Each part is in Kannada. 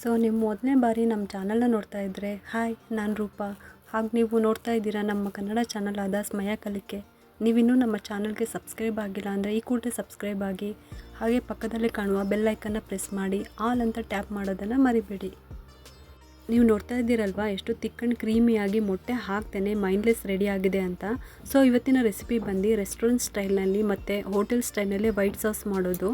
ಸೊ ನೀವು ಮೊದಲನೇ ಬಾರಿ ನಮ್ಮ ಚಾನಲ್ನ ನೋಡ್ತಾ ಇದ್ದರೆ ಹಾಯ್, ನಾನು ರೂಪ. ಹಾಗೆ ನೀವು ನೋಡ್ತಾ ಇದ್ದೀರಾ ನಮ್ಮ ಕನ್ನಡ ಚಾನಲ್ ಆದ ಸ್ಮಯ ಕಲಿಕೆ. ನೀವಿನ್ನೂ ನಮ್ಮ ಚಾನಲ್ಗೆ ಸಬ್ಸ್ಕ್ರೈಬ್ ಆಗಿಲ್ಲ ಅಂದರೆ ಈ ಕೂಡಲೇ ಸಬ್ಸ್ಕ್ರೈಬ್ ಆಗಿ, ಹಾಗೆ ಪಕ್ಕದಲ್ಲೇ ಕಾಣುವ ಬೆಲ್ ಐಕನ್ನ ಪ್ರೆಸ್ ಮಾಡಿ, ಆಲ್ ಅಂತ ಟ್ಯಾಪ್ ಮಾಡೋದನ್ನು ಮರಿಬೇಡಿ. ನೀವು ನೋಡ್ತಾ ಇದ್ದೀರಲ್ವಾ, ಎಷ್ಟು ತಿಕ್ಕಂಡು ಕ್ರೀಮಿಯಾಗಿ ಮೊಟ್ಟೆ ಹಾಕ್ತೇನೆ, ಮೈಂಡ್ಲೆಸ್ ರೆಡಿ ಆಗಿದೆ ಅಂತ. ಸೊ ಇವತ್ತಿನ ರೆಸಿಪಿ ಬಂದು ರೆಸ್ಟೋರೆಂಟ್ ಸ್ಟೈಲ್ನಲ್ಲಿ ಮತ್ತು ಹೋಟೆಲ್ ಸ್ಟೈಲ್ನಲ್ಲಿ ವೈಟ್ ಸಾಸ್ ಮಾಡೋದು.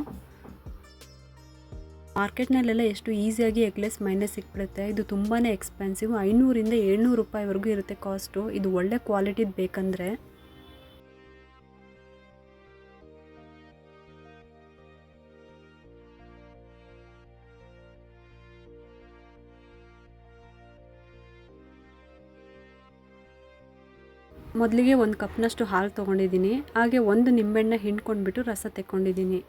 ಮಾರ್ಕೆಟ್ನಲ್ಲೆಲ್ಲ ಎಷ್ಟು ಈಸಿಯಾಗಿ ಎಗ್ಲೆಸ್ ಮೈನಸ್ ಸಿಕ್ಬಿಡುತ್ತೆ. ಇದು ತುಂಬಾ ಎಕ್ಸ್ಪೆನ್ಸಿವ್. ಐನೂರಿಂದ ಏಳ್ನೂರು ರೂಪಾಯಿವರೆಗೂ ಇರುತ್ತೆ ಕಾಸ್ಟು. ಇದು ಒಳ್ಳೆ ಕ್ವಾಲಿಟಿದು ಬೇಕಂದರೆ. ಮೊದಲಿಗೆ ಒಂದು ಕಪ್ನಷ್ಟು ಹಾಲು ತೊಗೊಂಡಿದ್ದೀನಿ. ಹಾಗೆ ಒಂದು ನಿಂಬೆಹಣ್ಣ ಹಿಂಡ್ಕೊಂಡ್ಬಿಟ್ಟು ರಸ ತೆಕ್ಕೊಂಡಿದ್ದೀನಿ.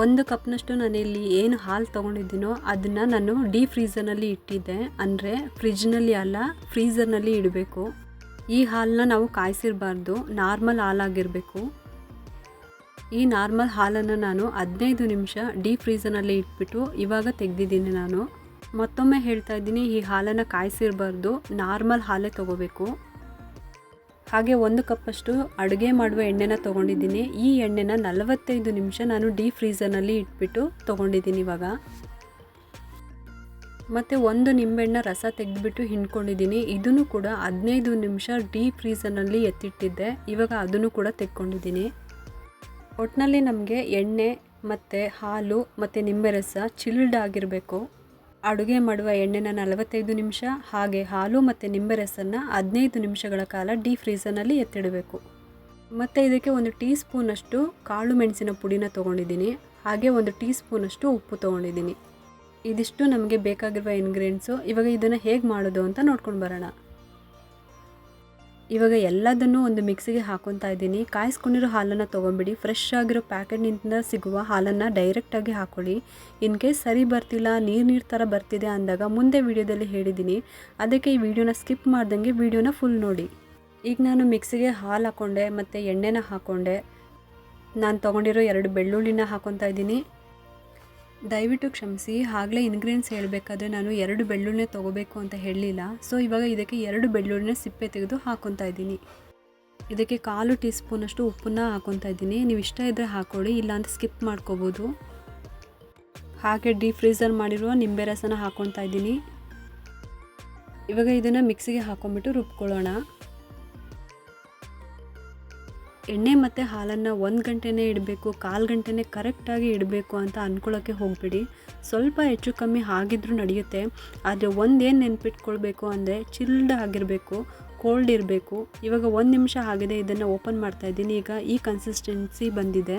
ಒಂದು ಕಪ್ನಷ್ಟು ನಾನಿಲ್ಲಿ ಏನು ಹಾಲು ತೊಗೊಂಡಿದ್ದೀನೋ ಅದನ್ನು ನಾನು ಡೀ ಫ್ರೀಝರ್ನಲ್ಲಿ ಇಟ್ಟಿದ್ದೆ. ಅಂದರೆ ಫ್ರಿಜ್ನಲ್ಲಿ ಅಲ್ಲ ಫ್ರೀಝರ್ನಲ್ಲಿ ಇಡಬೇಕು. ಈ ಹಾಲನ್ನ ನಾವು ಕಾಯಿಸಿರಬಾರ್ದು ನಾರ್ಮಲ್ ಹಾಲಾಗಿರಬೇಕು. ಈ ನಾರ್ಮಲ್ ಹಾಲನ್ನು ನಾನು ಹದಿನೈದು ನಿಮಿಷ ಡೀ ಫ್ರೀಝರ್ನಲ್ಲಿ ಇಟ್ಬಿಟ್ಟು ಇವಾಗ ತೆಗೆದಿದ್ದೀನಿ ನಾನು. ಮತ್ತೊಮ್ಮೆ ಹೇಳ್ತಾ ಇದ್ದೀನಿ, ಈ ಹಾಲನ್ನು ಕಾಯಿಸಿರಬಾರ್ದು ನಾರ್ಮಲ್ ಹಾಲೇ ತೊಗೋಬೇಕು. ಹಾಗೆ ಒಂದು ಕಪ್ಪಷ್ಟು ಅಡುಗೆ ಮಾಡುವ ಎಣ್ಣೆನ ತೊಗೊಂಡಿದ್ದೀನಿ. ಈ ಎಣ್ಣೆನ ನಲವತ್ತೈದು ನಿಮಿಷ ನಾನು ಡೀ ಫ್ರೀಝರ್ನಲ್ಲಿ ಇಟ್ಬಿಟ್ಟು ತೊಗೊಂಡಿದ್ದೀನಿ ಇವಾಗ. ಮತ್ತು ಒಂದು ನಿಂಬೆಹಣ್ಣ ರಸ ತೆಗೆದುಬಿಟ್ಟು ಹಿಂಡ್ಕೊಂಡಿದ್ದೀನಿ. ಇದನ್ನು ಕೂಡ ಹದಿನೈದು ನಿಮಿಷ ಡೀ ಫ್ರೀಸರ್ನಲ್ಲಿ ಎತ್ತಿಟ್ಟಿದ್ದೆ. ಇವಾಗ ಅದನ್ನು ಕೂಡ ತೆಕ್ಕೊಂಡಿದ್ದೀನಿ ಒಟ್ಟಿನಲ್ಲಿ ನಮಗೆ ಎಣ್ಣೆ ಮತ್ತು ಹಾಲು ಮತ್ತು ನಿಂಬೆ ರಸ ಚಿಲ್ಡ್ ಆಗಿರಬೇಕು. ಅಡುಗೆ ಮಾಡುವ ಎಣ್ಣೆನ ನಲವತ್ತೈದು ನಿಮಿಷ, ಹಾಗೆ ಹಾಲು ಮತ್ತು ನಿಂಬೆ ರಸನ್ನು ಹದಿನೈದು ನಿಮಿಷಗಳ ಕಾಲ ಡೀ ಫ್ರೀಸರ್ನಲ್ಲಿ ಎತ್ತಿಡಬೇಕು. ಮತ್ತು ಇದಕ್ಕೆ ಒಂದು ಟೀ ಸ್ಪೂನಷ್ಟು ಕಾಳು ಮೆಣಸಿನ ಪುಡಿನ ತೊಗೊಂಡಿದ್ದೀನಿ. ಹಾಗೆ ಒಂದು ಟೀ ಸ್ಪೂನಷ್ಟು ಉಪ್ಪು ತೊಗೊಂಡಿದ್ದೀನಿ. ಇದಿಷ್ಟು ನಮಗೆ ಬೇಕಾಗಿರುವ ಇಂಗ್ರೀಡಿಯೆಂಟ್ಸು ಇವಾಗ ಇದನ್ನು ಹೇಗೆ ಮಾಡೋದು ಅಂತ ನೋಡ್ಕೊಂಡು ಬರೋಣ. ಇವಾಗ ಎಲ್ಲದನ್ನು ಒಂದು ಮಿಕ್ಸಿಗೆ ಹಾಕೊತಾ ಇದ್ದೀನಿ. ಕಾಯಿಸ್ಕೊಂಡಿರೋ ಹಾಲನ್ನು ತೊಗೊಂಬಿಡಿ ಫ್ರೆಶ್ ಆಗಿರೋ ಪ್ಯಾಕೆಟ್ನಿಂದ ಸಿಗುವ ಹಾಲನ್ನು ಡೈರೆಕ್ಟಾಗಿ ಹಾಕೊಳ್ಳಿ. ಇನ್ ಕೇಸ್ ಸರಿ ಬರ್ತಿಲ್ಲ, ನೀರು ನೀರು ಥರ ಬರ್ತಿದೆ ಅಂದಾಗ ಮುಂದೆ ವಿಡಿಯೋದಲ್ಲಿ ಹೇಳಿದ್ದೀನಿ. ಅದಕ್ಕೆ ಈ ವಿಡಿಯೋನ ಸ್ಕಿಪ್ ಮಾಡ್ದಂಗೆ ವಿಡಿಯೋನ ಫುಲ್ ನೋಡಿ. ಈಗ ನಾನು ಮಿಕ್ಸಿಗೆ ಹಾಲು ಹಾಕ್ಕೊಂಡೆ ಮತ್ತು ಎಣ್ಣೆನ ಹಾಕ್ಕೊಂಡೆ ನಾನು ತೊಗೊಂಡಿರೋ ಎರಡು ಬೆಳ್ಳುಳ್ಳಿನ ಹಾಕೊತಾ ಇದ್ದೀನಿ. ದಯವಿಟ್ಟು ಕ್ಷಮಿಸಿ, ಆಗಲೇ ಇಂಗ್ರೀಡಿಯೆಂಟ್ಸ್ ಹೇಳಬೇಕಾದ್ರೆ ನಾನು ಎರಡು ಬೆಳ್ಳುಳ್ಳಿ ತೊಗೋಬೇಕು ಅಂತ ಹೇಳಲಿಲ್ಲ. ಸೊ ಇವಾಗ ಇದಕ್ಕೆ ಎರಡು ಬೆಳ್ಳುಳ್ಳಿನ ಸಿಪ್ಪೆ ತೆಗೆದು ಹಾಕೊತಾ ಇದ್ದೀನಿ. ಇದಕ್ಕೆ ಕಾಲು ಟೀ ಸ್ಪೂನಷ್ಟು ಉಪ್ಪನ್ನ ಹಾಕೊತಾ ಇದ್ದೀನಿ. ನೀವು ಇಷ್ಟ ಇದ್ದರೆ ಹಾಕೊಳ್ಳಿ ಇಲ್ಲಾಂತ ಸ್ಕಿಪ್ ಮಾಡ್ಕೋಬೋದು. ಹಾಗೆ ಡೀಪ್ ಫ್ರೀಸರ್ ಮಾಡಿರುವ ನಿಂಬೆ ರಸನ ಹಾಕೊತಾ ಇದ್ದೀನಿ. ಇವಾಗ ಇದನ್ನು ಮಿಕ್ಸಿಗೆ ಹಾಕೊಂಡ್ಬಿಟ್ಟು ರುಬ್ಕೊಳ್ಳೋಣ. ಎಣ್ಣೆ ಮತ್ತು ಹಾಲನ್ನು ಒಂದು ಗಂಟೆನೇ ಇಡಬೇಕು, ಕಾಲು ಗಂಟೆನೇ ಕರೆಕ್ಟಾಗಿ ಇಡಬೇಕು ಅಂತ ಅಂದ್ಕೊಳ್ಳೋಕ್ಕೆ ಹೋಗಬೇಡಿ. ಸ್ವಲ್ಪ ಹೆಚ್ಚು ಕಮ್ಮಿ ಆಗಿದ್ರೂ ನಡೆಯುತ್ತೆ. ಆದರೆ ಒಂದೇನು ನೆನ್ಪಿಟ್ಕೊಳ್ಬೇಕು ಅಂದರೆ ಚಿಲ್ಡ್ ಆಗಿರಬೇಕು ಕೋಲ್ಡ್ ಇರಬೇಕು. ಇವಾಗ ಒಂದು ನಿಮಿಷ ಆಗಿದೆ, ಇದನ್ನು ಓಪನ್ ಮಾಡ್ತಾ ಇದ್ದೀನಿ. ಈಗ ಈ ಕನ್ಸಿಸ್ಟೆನ್ಸಿ ಬಂದಿದೆ.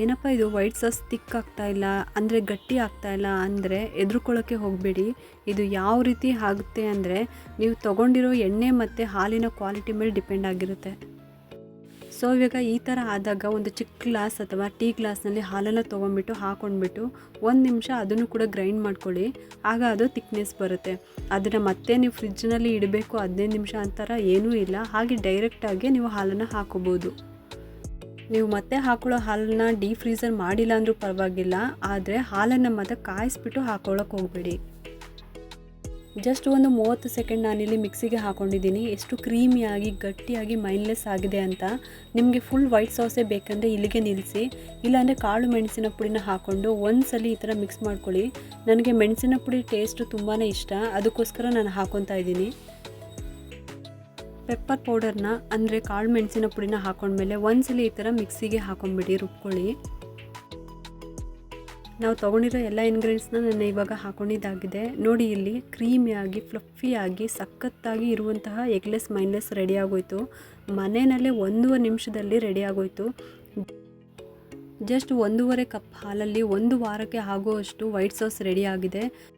ಏನಪ್ಪ ಇದು? ವೈಟ್ ಸಾಸ್ ತಿಕ್ ಆಗ್ತಾ ಇಲ್ಲ, ಅಂದರೆ ಗಟ್ಟಿ ಆಗ್ತಾ ಇಲ್ಲ ಅಂದರೆ ಎದುರ್ಕೊಳ್ಳೋಕ್ಕೆ ಹೋಗಬೇಡಿ. ಇದು ಯಾವ ರೀತಿ ಆಗುತ್ತೆ ಅಂದರೆ ನೀವು ತೊಗೊಂಡಿರೋ ಎಣ್ಣೆ ಮತ್ತು ಹಾಲಿನ ಕ್ವಾಲಿಟಿ ಮೇಲೆ ಡಿಪೆಂಡ್ ಆಗಿರುತ್ತೆ. ಸೊ ಇವಾಗ ಈ ಥರ ಆದಾಗ ಒಂದು ಚಿಕ್ಕ ಗ್ಲಾಸ್ ಅಥವಾ ಟೀ ಗ್ಲಾಸ್ನಲ್ಲಿ ಹಾಲೆಲ್ಲ ತೊಗೊಂಡ್ಬಿಟ್ಟು ಹಾಕೊಂಡ್ಬಿಟ್ಟು ಒಂದು ನಿಮಿಷ ಅದನ್ನು ಕೂಡ ಗ್ರೈಂಡ್ ಮಾಡ್ಕೊಳ್ಳಿ. ಆಗ ಅದು ತಿಕ್ನೆಸ್ ಬರುತ್ತೆ. ಅದನ್ನು ಮತ್ತೆ ನೀವು ಫ್ರಿಜ್ನಲ್ಲಿ ಇಡಬೇಕು ಹದಿನೈದು ನಿಮಿಷ ಅಂತರ ಏನೂ ಇಲ್ಲ. ಹಾಗೆ ಡೈರೆಕ್ಟಾಗಿ ನೀವು ಹಾಲನ್ನು ಹಾಕೋಬೋದು. ನೀವು ಮತ್ತೆ ಹಾಕೊಳ್ಳೋ ಹಾಲನ್ನು ಡೀಪ್ ಫ್ರೀಸರ್ ಮಾಡಿಲ್ಲ ಅಂದರೂ ಪರವಾಗಿಲ್ಲ. ಆದರೆ ಹಾಲನ್ನು ಮತ್ತೆ ಕಾಯಿಸ್ಬಿಟ್ಟು ಹಾಕೊಳ್ಳೋಕೆ ಹೋಗಬೇಡಿ. ಜಸ್ಟ್ ಒಂದು ಮೂವತ್ತು ಸೆಕೆಂಡ್ ನಾನಿಲ್ಲಿ ಮಿಕ್ಸಿಗೆ ಹಾಕೊಂಡಿದ್ದೀನಿ. ಎಷ್ಟು ಕ್ರೀಮಿಯಾಗಿ ಗಟ್ಟಿಯಾಗಿ ಮೈನ್ಲೆಸ್ ಆಗಿದೆ ಅಂತ. ನಿಮಗೆ ಫುಲ್ ವೈಟ್ ಸಾಸೇ ಬೇಕಂದರೆ ಇಲ್ಲಿಗೆ ನಿಲ್ಲಿಸಿ. ಇಲ್ಲಾಂದರೆ ಕಾಳು ಮೆಣಸಿನ ಪುಡಿನ ಹಾಕ್ಕೊಂಡು ಒಂದು ಸಲ ಈ ಥರ ಮಿಕ್ಸ್ ಮಾಡ್ಕೊಳ್ಳಿ. ನನಗೆ ಮೆಣಸಿನ ಪುಡಿ ಟೇಸ್ಟು ತುಂಬಾ ಇಷ್ಟ. ಅದಕ್ಕೋಸ್ಕರ ನಾನು ಹಾಕೊತಾ ಇದ್ದೀನಿ. ಪೆಪ್ಪರ್ ಪೌಡರ್ನ ಅಂದರೆ ಕಾಳು ಮೆಣಸಿನ ಪುಡಿನ ಹಾಕೊಂಡ್ಮೇಲೆ ಒಂದ್ಸಲ ಈ ಥರ ಮಿಕ್ಸಿಗೆ ಹಾಕೊಂಡ್ಬಿಡಿ, ರುಬ್ಕೊಳ್ಳಿ. ನಾವು ತೊಗೊಂಡಿರೋ ಎಲ್ಲ ಇಂಗ್ರೀಡಿಯೆಂಟ್ಸ್ನ ನಾನು ಇವಾಗ ಹಾಕೊಂಡಿದ್ದಾಗಿದೆ. ನೋಡಿ ಇಲ್ಲಿ ಕ್ರೀಮಿಯಾಗಿ, ಫ್ಲಫಿಯಾಗಿ, ಸಖತ್ತಾಗಿ ಇರುವಂತಹ ಎಗ್ಲೆಸ್ ಮೈನ್ಲೆಸ್ ರೆಡಿ ಆಗೋಯ್ತು. ಮನೆಯಲ್ಲೇ ಒಂದೂವರೆ ನಿಮಿಷದಲ್ಲಿ ರೆಡಿ ಆಗೋಯ್ತು. ಜಸ್ಟ್ ಒಂದೂವರೆ ಕಪ್ ಹಾಲಲ್ಲಿ ಒಂದು ವಾರಕ್ಕೆ ಆಗುವಷ್ಟು ವೈಟ್ ಸಾಸ್ ರೆಡಿ ಆಗಿದೆ.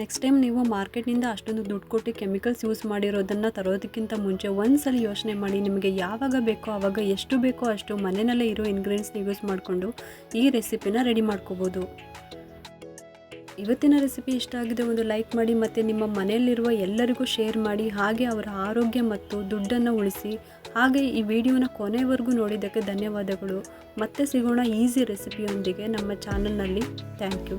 ನೆಕ್ಸ್ಟ್ ಟೈಮ್ ನೀವು ಮಾರ್ಕೆಟ್ನಿಂದ ಅಷ್ಟೊಂದು ದುಡ್ಡು ಕೊಟ್ಟು ಕೆಮಿಕಲ್ಸ್ ಯೂಸ್ ಮಾಡಿರೋದನ್ನು ತರೋದಕ್ಕಿಂತ ಮುಂಚೆ ಒಂದ್ಸಲ ಯೋಚನೆ ಮಾಡಿ ನಿಮಗೆ ಯಾವಾಗ ಬೇಕೋ ಆವಾಗ ಎಷ್ಟು ಬೇಕೋ ಅಷ್ಟು ಮನೆಯಲ್ಲೇ ಇರೋ ಇಂಗ್ರೀಡಿಯೆಂಟ್ಸ್ನ ಯೂಸ್ ಮಾಡಿಕೊಂಡು ಈ ರೆಸಿಪಿನ ರೆಡಿ ಮಾಡ್ಕೋಬೋದು. ಇವತ್ತಿನ ರೆಸಿಪಿ ಇಷ್ಟ ಆಗಿದೆ ಒಂದು ಲೈಕ್ ಮಾಡಿ ಮತ್ತು ನಿಮ್ಮ ಮನೆಯಲ್ಲಿರುವ ಎಲ್ಲರಿಗೂ ಶೇರ್ ಮಾಡಿ ಹಾಗೆ ಅವರ ಆರೋಗ್ಯ ಮತ್ತು ದುಡ್ಡನ್ನು ಉಳಿಸಿ ಹಾಗೆ ಈ ವಿಡಿಯೋನ ಕೊನೆವರೆಗೂ ನೋಡಿದ್ದಕ್ಕೆ ಧನ್ಯವಾದಗಳು. ಮತ್ತೆ ಸಿಗೋಣ ಈಸಿ ರೆಸಿಪಿಯೊಂದಿಗೆ ನಮ್ಮ ಚಾನಲ್ನಲ್ಲಿ ಥ್ಯಾಂಕ್ ಯು